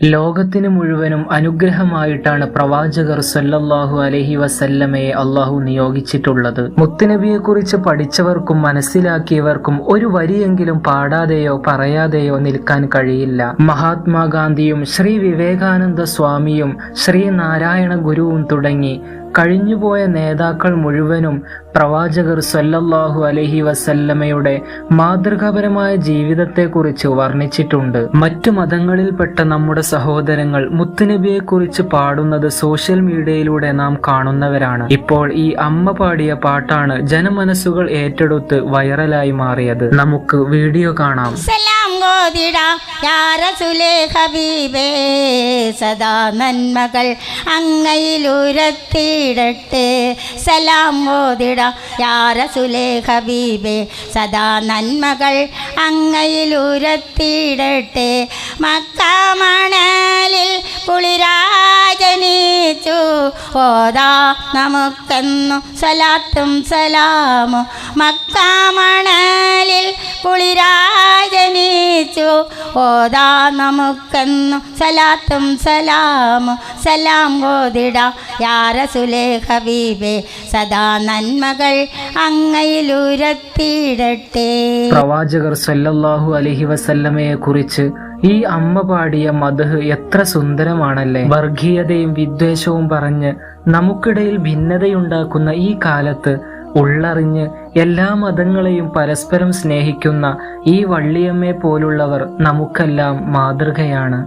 ലോകത്തിന് മുഴുവനും അനുഗ്രഹമായിട്ടാണ് പ്രവാചകർ സല്ലല്ലാഹു അലഹി വസല്ലമയെ അള്ളാഹു നിയോഗിച്ചിട്ടുള്ളത്. മുത്തുനബിയെക്കുറിച്ച് പഠിച്ചവർക്കും മനസ്സിലാക്കിയവർക്കും ഒരു വരിയെങ്കിലും പാടാതെയോ പറയാതെയോ നിൽക്കാൻ കഴിയില്ല. മഹാത്മാഗാന്ധിയും ശ്രീ വിവേകാനന്ദ സ്വാമിയും ശ്രീ നാരായണ ഗുരുവും തുടങ്ങി കഴിഞ്ഞുപോയ നേതാക്കൾ മുഴുവനും പ്രവാചകർ സല്ലല്ലാഹു അലഹി വസല്ലമയുടെ മാതൃകാപരമായ ജീവിതത്തെക്കുറിച്ച് വർണിച്ചിട്ടുണ്ട്. മറ്റു മതങ്ങളിൽപ്പെട്ട നമ്മുടെ സഹോദരങ്ങൾ മുത്തുനബിയെക്കുറിച്ച് പാടുന്നത് സോഷ്യൽ മീഡിയയിലൂടെ നാം കാണുന്നവരാണ്. ഇപ്പോൾ ഈ അമ്മ പാടിയ പാട്ടാണ് ജനമനസ്സുകൾ ഏറ്റെടുത്ത് വൈറലായി മാറിയത്. നമുക്ക് വീഡിയോ കാണാം. ഓതിടാം യാ റസൂലേ ഹബീബേ സദാ നന്മകൾ അങ്ങയിലുരത്തിയിടട്ടെ സലാം ഓതിടാം. യാ റസൂലേ ഹബീബേ സദാ നന്മകൾ അങ്ങയിലുരത്തിയിടട്ടെ മക്കാമണലിൽ പുളിരാജനീച്ചു. ഓതാ നമുക്കെന്നു സലാത്തും സലാമും. മക്കാമണലിൽ കുളിരാജനീച്ചു ഓതാ നമുക്കെന്നു സലാത്തും സലാം. സലാം ഗോതിട യാ റസൂലേ ഹബീബേ സദാ നന്മകൾ അങ്ങയിലുരത്തിയിടട്ടെ. പ്രവാചകർ സല്ലല്ലാഹു അലഹി വസല്ലമയെ കുറിച്ച് ഈ അമ്മ പാടിയ മധു എത്ര സുന്ദരമാണല്ലേ. വർഗീയതയും വിദ്വേഷവും പറഞ്ഞ് നമുക്കിടയിൽ ഭിന്നതയുണ്ടാക്കുന്ന ഈ കാലത്ത് ഉള്ളറിഞ്ഞ് എല്ലാ മതങ്ങളെയും പരസ്പരം സ്നേഹിക്കുന്ന ഈ വള്ളിയമ്മയെ പോലുള്ളവർ നമുക്കെല്ലാം മാതൃകയാണ്.